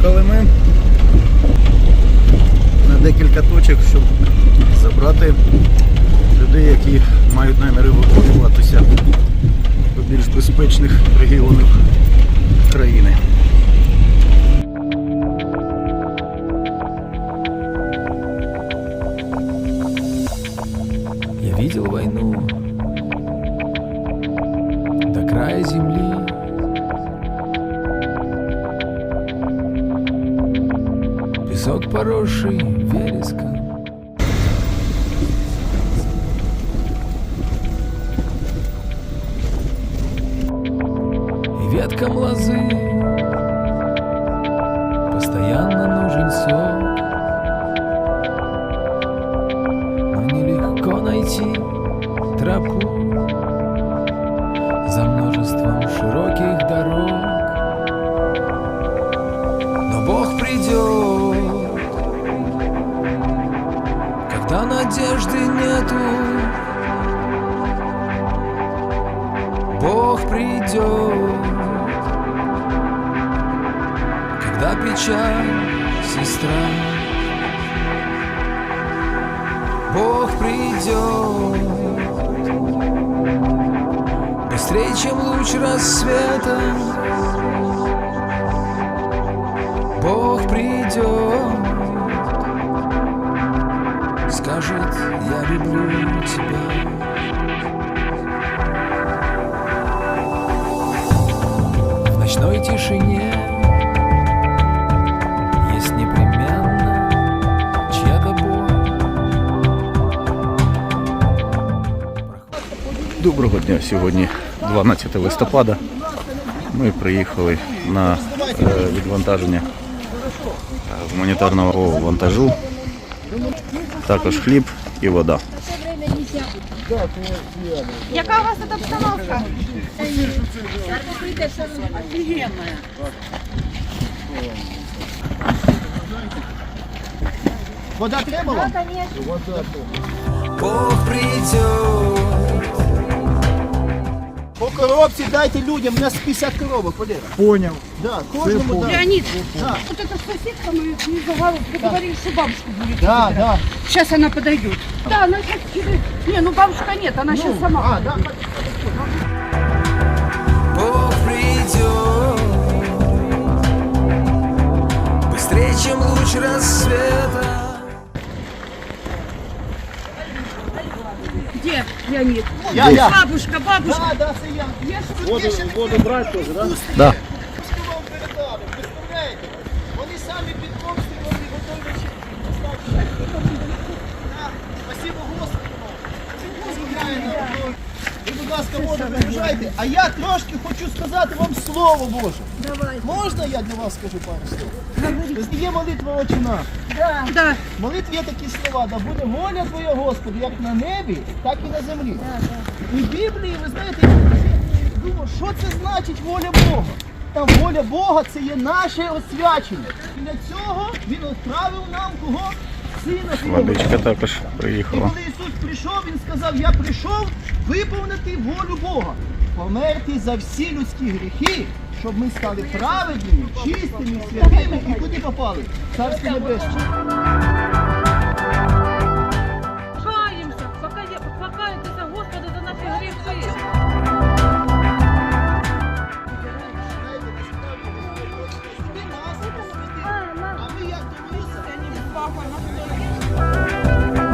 Приїхали ми на декілька точок, щоб забрати людей, які мають наміри евакуюватися до більш безпечних регіонів країни. Я видел войну до края земли. Поросший вереском. И веткам лозы постоянно нужен сок. Но нелегко найти тропу за множеством широких надежды нету. Бог придет, когда печаль сестра. Бог придет Быстрее, чем луч рассвета Бог придет Скажет, я люблю тебя В ночной тишине Есть непременно чья-то боль Доброго дня. Сьогодні 12 листопада. Ми приїхали на е, відвантаження е, гуманітарного вантажу. Також хліб і вода. Яка у вас тут обстановка? Вода треба вам? Бог По коробці дайте людям, у нас 50 коробок, подивись. Поняв. Да, кожному да. Леонид, Да. вот эта соседка мы не вы говорили, что бабушка будет. Да, да. Сейчас она подойдет. Да, она сейчас. Не, ну бабушка нет, она сейчас сама. А, да, Бог придет Быстрее, чем луч рассвета Где Леонид? я, я. Бабушка, бабушка. Да, да, це я. Я ж Воду, воду брати теж, да? Да. Ви, будь ласка, воду вигружайте. А я трошки хочу сказати вам слово Боже. Давай. Можна я для вас скажу пару слов? Є молитва очина. Да. Да. В молитві є такі слова, да буде воля Твоя, Господи, як на небі, так і на землі. І в Біблії, ви знаєте, я думав, що це значить воля Бога? Там воля Бога це є наше освячення. І для цього Він відправив нам кого? Водичка також І коли Ісус прийшов, Він сказав, я прийшов виповнити волю Бога, померти за всі людські гріхи, щоб ми стали праведними, чистими, святими і куди попали? Царство Небесне. trabajo, ¿no?